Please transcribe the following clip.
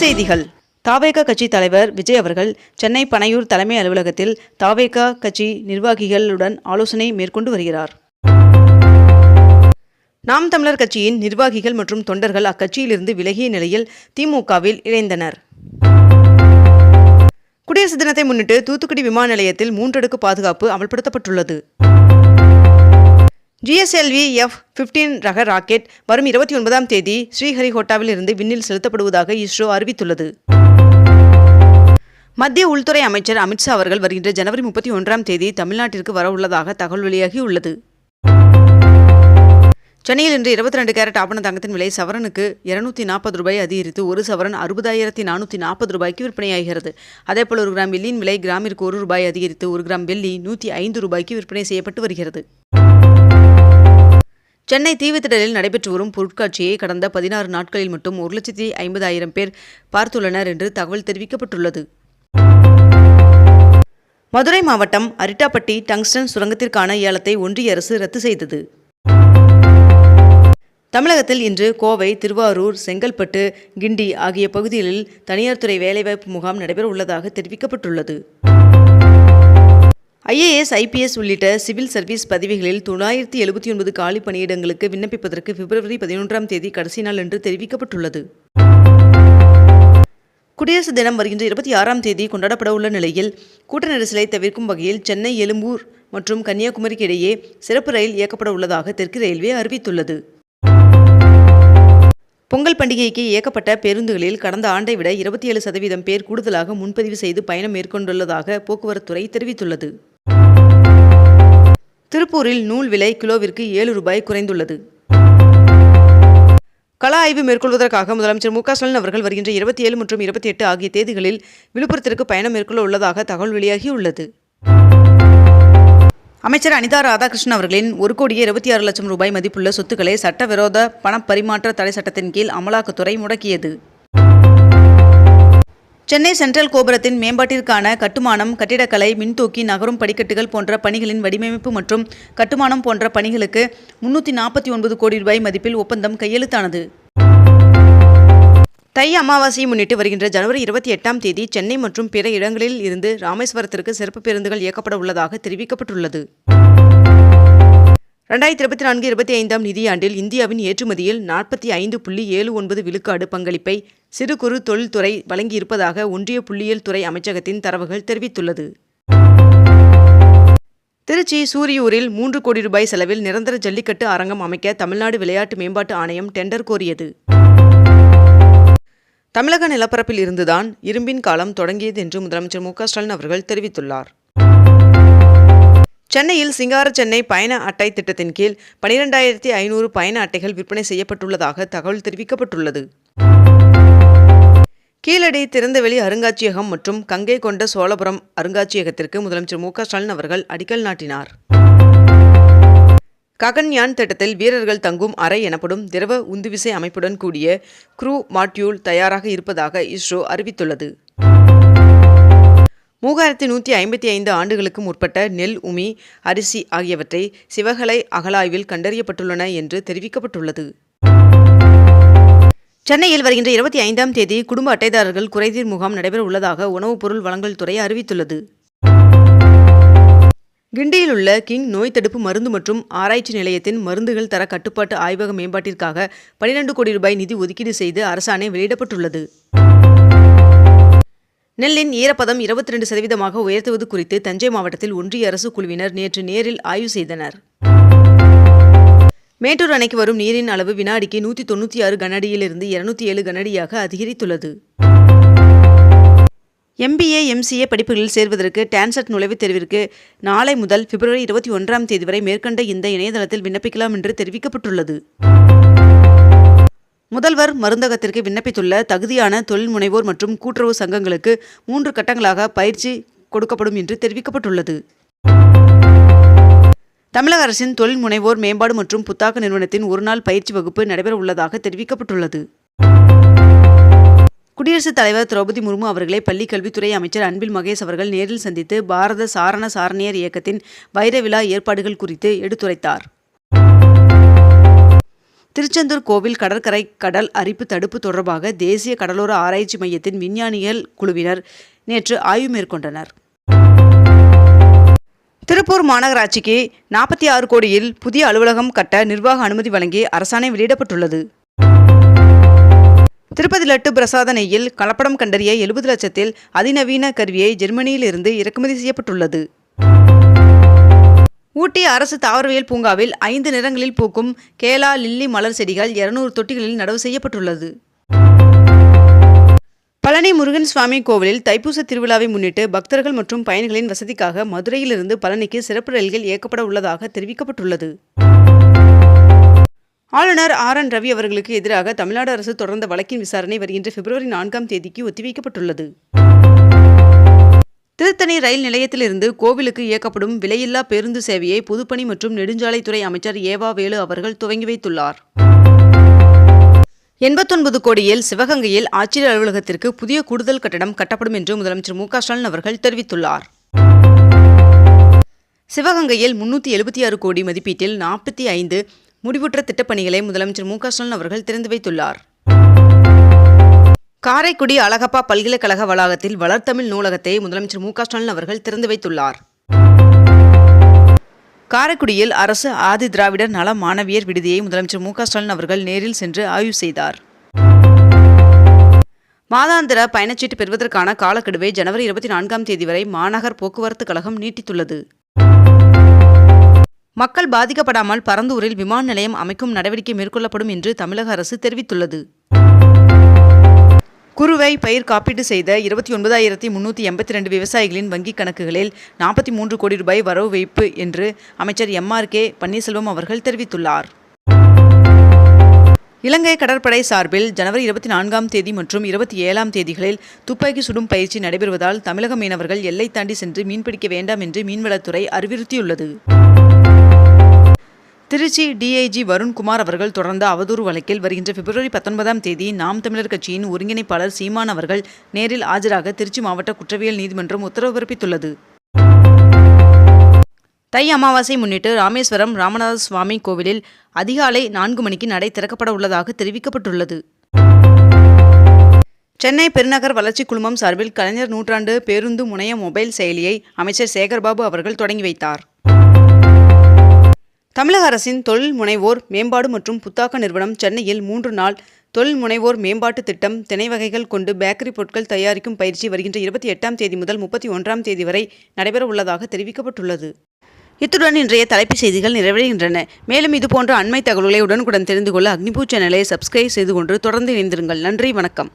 செய்திகள். தாவேகா கட்சி தலைவர் விஜய் அவர்கள் சென்னை பனையூர் தலைமை அலுவலகத்தில் தாவேகா கட்சி நிர்வாகிகளுடன் ஆலோசனை மேற்கொண்டு வருகிறார். நாம் தமிழர் கட்சியின் நிர்வாகிகள் மற்றும் தொண்டர்கள் அக்கட்சியிலிருந்து விலகிய நிலையில் திமுகவில் இணைந்தனர். குடியரசு தினத்தை முன்னிட்டு தூத்துக்குடி விமான நிலையத்தில் மூன்றடுக்கு பாதுகாப்பு அமல்படுத்தப்பட்டுள்ளது. ஜிஎஸ்எல்வி எஃப் பிப்டீன் ரக ராக்கெட் வரும் இருபத்தி ஒன்பதாம் தேதி ஸ்ரீஹரிகோட்டாவில் இருந்து விண்ணில் செலுத்தப்படுவதாக இஸ்ரோ அறிவித்துள்ளது. மத்திய உள்துறை அமைச்சர் அமித்ஷா அவர்கள் வருகின்ற ஜனவரி முப்பத்தி ஒன்றாம் தேதி தமிழ்நாட்டிற்கு வரவுள்ளதாக தகவல் வெளியாகியுள்ளது சென்னையில் இன்று இருபத்தி ரெண்டு கேரட் ஆபண தங்கத்தின் விலை சவரனுக்கு இருநூத்தி நாற்பது ரூபாய் அதிகரித்து ஒரு சவரன் அறுபதாயிரத்தி நானூற்றி நாற்பது ரூபாய்க்கு விற்பனையாகிறது. அதேபோல் ஒரு கிராம் வெள்ளியின் விலை கிராமிற்கு ஒரு ரூபாய் அதிகரித்து ஒரு கிராம் வெள்ளி நூற்றி ஐந்து ரூபாய்க்கு விற்பனை செய்யப்பட்டு வருகிறது. சென்னை தீவுத்திடலில் நடைபெற்று வரும் பொருட்காட்சியை கடந்த பதினாறு நாட்களில் மட்டும் ஒரு லட்சத்தி ஐம்பதாயிரம் பேர் பார்த்துள்ளனர் என்று தகவல் தெரிவிக்கப்பட்டுள்ளது. மதுரை மாவட்டம் அரிட்டாப்பட்டி டங்ஸ்டன் சுரங்கத்திற்கான ஏலத்தை ஒன்றிய அரசு ரத்து செய்தது. தமிழகத்தில் இன்று கோவை திருவாரூர் செங்கல்பட்டு கிண்டி ஆகிய பகுதிகளில் தனியார் துறை வேலைவாய்ப்பு முகாம் நடைபெற உள்ளதாக தெரிவிக்கப்பட்டுள்ளது. ஐஏஎஸ் ஐபிஎஸ் உள்ளிட்ட சிவில் சர்வீஸ் பதவிகளில் தொள்ளாயிரத்தி எழுபத்தி ஒன்பது காலி பணியிடங்களுக்கு விண்ணப்பிப்பதற்கு பிப்ரவரி பதினொன்றாம் தேதி கடைசி நாள் என்று தெரிவிக்கப்பட்டுள்ளது. குடியரசு தினம் வருகின்ற இருபத்தி ஆறாம் தேதி கொண்டாடப்பட உள்ள நிலையில் கூட்ட நெரிசலை தவிர்க்கும் வகையில் சென்னை எழும்பூர் மற்றும் கன்னியாகுமரிக்கு இடையே சிறப்பு ரயில் இயக்கப்பட உள்ளதாக தெற்கு ரயில்வே அறிவித்துள்ளது. பொங்கல் பண்டிகைக்கு இயக்கப்பட்ட பேருந்துகளில் கடந்த ஆண்டை விட இருபத்தி ஏழு சதவீதம் பேர் கூடுதலாக முன்பதிவு செய்து பயணம் மேற்கொண்டுள்ளதாக போக்குவரத்துறை தெரிவித்துள்ளது. திருப்பூரில் நூல் விலை கிலோவிற்கு ஏழு ரூபாய் குறைந்துள்ளது. கள ஆய்வு மேற்கொள்வதற்காக முதலமைச்சர் மு க ஸ்டாலின் அவர்கள் வருகின்ற இருபத்தி ஏழு மற்றும் இருபத்தி எட்டு ஆகிய தேதிகளில் விழுப்புரத்திற்கு பயணம் மேற்கொள்ள உள்ளதாக தகவல் வெளியாகியுள்ளது அமைச்சர் அனிதா ராதாகிருஷ்ணன் அவர்களின் ஒரு கோடியே இருபத்தி ஆறு லட்சம் ரூபாய் மதிப்புள்ள சொத்துக்களை சட்டவிரோத பணப்பரிமாற்ற தடை சட்டத்தின் கீழ் அமலாக்கத்துறை முடக்கியது. சென்னை சென்ட்ரல் கோபுரத்தின் மேம்பாட்டிற்கான கட்டுமானம் கட்டிடக்கலை மின்தூக்கி நகரும் படிக்கட்டுகள் போன்ற பணிகளின் வடிவமைப்பு மற்றும் கட்டுமானம் போன்ற பணிகளுக்கு முன்னூற்றி நாற்பத்தி ஒன்பது கோடி ரூபாய் மதிப்பில் ஒப்பந்தம் கையெழுத்தானது. தை அமாவாசையை முன்னிட்டு வருகின்ற ஜனவரி இருபத்தி எட்டாம் தேதி சென்னை மற்றும் பிற இடங்களில் இருந்து ராமேஸ்வரத்திற்கு சிறப்பு பேருந்துகள் இயக்கப்பட உள்ளதாக தெரிவிக்கப்பட்டுள்ளது. ரெண்டாயிரத்தி இருபத்தி நான்கு இருபத்தி ஐந்தாம் நிதியாண்டில் இந்தியாவின் ஏற்றுமதியில் நாற்பத்தி ஐந்து புள்ளி ஏழு ஒன்பது விழுக்காடு பங்களிப்பை சிறு குறு தொழில்துறை வழங்கியிருப்பதாக ஒன்றிய புள்ளியியல் துறை அமைச்சகத்தின் தரவுகள் தெரிவித்துள்ளது. திருச்சி சூரியூரில் மூன்று கோடி ரூபாய் செலவில் நிரந்தர ஜல்லிக்கட்டு அரங்கம் அமைக்க தமிழ்நாடு விளையாட்டு மேம்பாட்டு ஆணையம் டெண்டர் கோரியது. தமிழக நிலப்பரப்பில் இருந்துதான் இரும்பின் காலம் தொடங்கியது என்று முதலமைச்சர் மு க ஸ்டாலின் அவர்கள் தெரிவித்துள்ளார். சென்னையில் சிங்கார சென்னை பயண அட்டை திட்டத்தின் கீழ் பனிரெண்டாயிரத்தி ஐநூறு பயண அட்டைகள் விற்பனை செய்யப்பட்டுள்ளதாக தகவல் தெரிவிக்கப்பட்டுள்ளது. கீழடி திறந்தவெளி அருங்காட்சியகம் மற்றும் கங்கை கொண்ட சோழபுரம் அருங்காட்சியகத்திற்கு முதலமைச்சர் மு ஸ்டாலின் அவர்கள் அடிக்கல் நாட்டினார். ககன்யான் திட்டத்தில் வீரர்கள் தங்கும் அறை எனப்படும் திரவ உந்துவிசை அமைப்புடன் கூடிய குரூ மாட்யூல் தயாராக இருப்பதாக இஸ்ரோ அறிவித்துள்ளது. மூவாயிரத்தி நூற்றி ஐம்பத்தி ஐந்து ஆண்டுகளுக்கு முற்பட்ட நெல் உமி அரிசி ஆகியவற்றை சிவகலை அகலாய்வில் கண்டறியப்பட்டுள்ளன என்று தெரிவிக்கப்பட்டுள்ளது. சென்னையில் வருகின்ற இருபத்தி ஐந்தாம் தேதி குடும்ப அட்டைதாரர்கள் குறைதீர் முகாம் நடைபெற உள்ளதாக உணவுப் பொருள் வழங்கல் துறை அறிவித்துள்ளது. கிண்டியில் உள்ள கிங் நோய் தடுப்பு மருந்து மற்றும் ஆராய்ச்சி நிலையத்தின் மருந்துகள் தர கட்டுப்பாட்டு ஆய்வக மேம்பாட்டிற்காக பனிரெண்டு கோடி ரூபாய் நிதி ஒதுக்கீடு செய்து அரசாணை வெளியிடப்பட்டுள்ளது. நெல்லின் ஈரப்பதம் இருபத்தி ரெண்டு சதவீதமாக உயர்த்துவது குறித்து தஞ்சை மாவட்டத்தில் ஒன்றிய அரசு குழுவினர் நேற்று நேரில் ஆய்வு செய்தனர். மேட்டூர் அணைக்கு வரும் நீரின் அளவு வினாடிக்கு நூற்றி தொண்ணூற்றி ஆறு கனஅடியிலிருந்து இருநூத்தி ஏழு கனஅடியாக அதிகரித்துள்ளது. எம்பிஏ எம்சிஏ படிப்புகளில் சேர்வதற்கு டான்செட் நுழைவுத் தேர்விற்கு நாளை முதல் பிப்ரவரி இருபத்தி ஒன்றாம் தேதி வரை மேற்கண்ட இந்த இணையதளத்தில் விண்ணப்பிக்கலாம் என்று தெரிவிக்கப்பட்டுள்ளது. முதல்வர் மருந்தகத்திற்கு விண்ணப்பித்துள்ள தகுதியான தொழில் முனைவோர் மற்றும் கூட்டுறவு சங்கங்களுக்கு மூன்று கட்டங்களாக பயிற்சி கொடுக்கப்படும் என்று தெரிவிக்கப்பட்டுள்ளது. தமிழக அரசின் தொழில் முனைவோர் மேம்பாடு மற்றும் புத்தாக்க நிறுவனத்தின் ஒருநாள் பயிற்சி வகுப்பு நடைபெற உள்ளதாக தெரிவிக்கப்பட்டுள்ளது. குடியரசுத் தலைவர் திரௌபதி முர்மு அவர்களை பள்ளிக் கல்வித்துறை அமைச்சர் அன்பில் மகேஷ் அவர்கள் நேரில் சந்தித்து பாரத சாரண சாரணியர் இயக்கத்தின் வைர விழா ஏற்பாடுகள் குறித்து எடுத்துரைத்தார். திருச்செந்தூர் கோவில் கடற்கரை கடல் அரிப்பு தடுப்பு தொடர்பாக தேசிய கடலோர ஆராய்ச்சி மையத்தின் விஞ்ஞானிகள் குழுவினர் நேற்று ஆய்வு மேற்கொண்டனர். திருப்பூர் மாநகராட்சிக்கு நாற்பத்தி ஆறு கோடியில் புதிய அலுவலகம் கட்ட நிர்வாக அனுமதி வழங்கி அரசாணை வெளியிடப்பட்டுள்ளது. திருப்பதி லட்டு பிரசாத நெய்யில் கலப்படம் கண்டறிய எழுபது லட்சத்தில் அதிநவீன கருவியை ஜெர்மனியிலிருந்து இறக்குமதி செய்யப்பட்டுள்ளது. ஊட்டி அரசு தாவரவியல் பூங்காவில் ஐந்து நிறங்களில் பூக்கும் கேலா லில்லி மலர் செடிகள் இருநூறு தொட்டிகளில் நடவு செய்யப்பட்டுள்ளது. பழனி முருகன் சுவாமி கோவிலில் தைப்பூச திருவிழாவை முன்னிட்டு பக்தர்கள் மற்றும் பயணிகளின் வசதிக்காக மதுரையிலிருந்து பழனிக்கு சிறப்பு ரயில்கள் இயக்கப்பட உள்ளதாக தெரிவிக்கப்பட்டுள்ளது. ஆளுநர் ஆர் என் ரவி அவர்களுக்கு எதிராக தமிழ்நாடு அரசு தொடர்ந்த வழக்கின் விசாரணை வருகின்ற பிப்ரவரி நான்காம் தேதிக்கு ஒத்திவைக்கப்பட்டுள்ளது. திருத்தணி ரயில் நிலையத்திலிருந்து கோவிலுக்கு இயக்கப்படும் விலையில்லா பேருந்து சேவையை பொதுப்பணி மற்றும் நெடுஞ்சாலைத்துறை அமைச்சர் ஏவா வேலு அவர்கள் துவங்கி வைத்துள்ளார். எண்பத்தொன்பது கோடியில் சிவகங்கையில் ஆட்சியர் அலுவலகத்திற்கு புதிய கூடுதல் கட்டடம் கட்டப்படும் என்று முதலமைச்சர் மு ஸ்டாலின் அவர்கள் தெரிவித்துள்ளார். சிவகங்கையில் முன்னூற்றி எழுபத்தி ஆறு கோடி மதிப்பீட்டில் நாற்பத்தி ஐந்து முடிவுற்ற திட்டப்பணிகளை முதலமைச்சர் மு ஸ்டாலின் அவர்கள் திறந்து வைத்துள்ளார். காரைக்குடி அழகப்பா பல்கலைக்கழக வளாகத்தில் வளர்த்தமிழ் நூலகத்தை முதலமைச்சர் மு ஸ்டாலின் அவர்கள் திறந்து வைத்துள்ளார். காரைக்குடியில் அரசு ஆதி திராவிடர் நல மாணவியர் விடுதியை முதலமைச்சர் மு ஸ்டாலின் அவர்கள் நேரில் சென்று ஆய்வு செய்தார். மாதாந்திர பயணச்சீட்டு பெறுவதற்கான காலக்கெடுவை ஜனவரி இருபத்தி நான்காம் தேதி வரை மாநகர் போக்குவரத்து கழகம் நீட்டித்துள்ளது. மக்கள் பாதிக்கப்படாமல் பரந்தூரில் விமான நிலையம் அமைக்கும் நடவடிக்கை மேற்கொள்ளப்படும் என்று தமிழக அரசு தெரிவித்துள்ளது. குறுவை பயிர் காப்பீடு செய்த இருபத்தி ஒன்பதாயிரத்தி முன்னூற்றி எண்பத்தி ரெண்டு விவசாயிகளின் வங்கிக் கணக்குகளில் நாற்பத்தி மூன்று கோடி ரூபாய் வரவு வைப்பு என்று அமைச்சர் எம்ஆர் கே பன்னீர்செல்வம் அவர்கள் தெரிவித்துள்ளார். இலங்கை கடற்படை சார்பில் ஜனவரி இருபத்தி நான்காம் தேதி மற்றும் இருபத்தி ஏழாம் தேதிகளில் துப்பாக்கி சுடும் பயிற்சி நடைபெறுவதால் தமிழக மீனவர்கள் எல்லை தாண்டி சென்று மீன்பிடிக்க வேண்டாம் என்று மீன்வளத்துறை அறிவுறுத்தியுள்ளது. திருச்சி டிஐஜி வருண்குமார் அவர்கள் தொடர்ந்த அவதூறு வழக்கில் வருகின்ற பிப்ரவரி பத்தொன்பதாம் தேதி நாம் தமிழர் கட்சியின் ஒருங்கிணைப்பாளர் சீமான் அவர்கள் நேரில் ஆஜராக திருச்சி மாவட்ட குற்றவியல் நீதிமன்றம் உத்தரவு பிறப்பித்துள்ளது. தை அமாவாசை முன்னிட்டு ராமேஸ்வரம் ராமநாத சுவாமி கோவிலில் அதிகாலை நான்கு மணிக்கு நடை திறக்கப்பட உள்ளதாக தெரிவிக்கப்பட்டுள்ளது. சென்னை பெருநகர் வளர்ச்சி குழுமம் சார்பில் கலைஞர் நூற்றாண்டு பேருந்து முனைய மொபைல் செயலியை அமைச்சர் சேகர்பாபு அவர்கள் தொடங்கி வைத்தார். தமிழக அரசின் தொழில் முனைவோர் மேம்பாடு மற்றும் புத்தாக்க நிறுவனம் சென்னையில் மூன்று நாள் தொழில் முனைவோர் மேம்பாட்டு திட்டம் தினைவகைகள் கொண்டு பேக்கரி பொருட்கள் தயாரிக்கும் பயிற்சி வருகின்ற இருபத்தி எட்டாம் தேதி முதல் முப்பத்தி ஒன்றாம் தேதி வரை நடைபெற உள்ளதாக தெரிவிக்கப்பட்டுள்ளது. இத்துடன் இன்றைய தலைப்புச் செய்திகள் நிறைவடைகின்றன. மேலும் இதுபோன்ற அண்மை தகவல்களை உடனுக்குடன் தெரிந்து கொள்ள அக்னிபூ சேனலை சப்ஸ்கிரைப் செய்து கொண்டு தொடர்ந்து இணைந்திருங்கள். நன்றி வணக்கம்.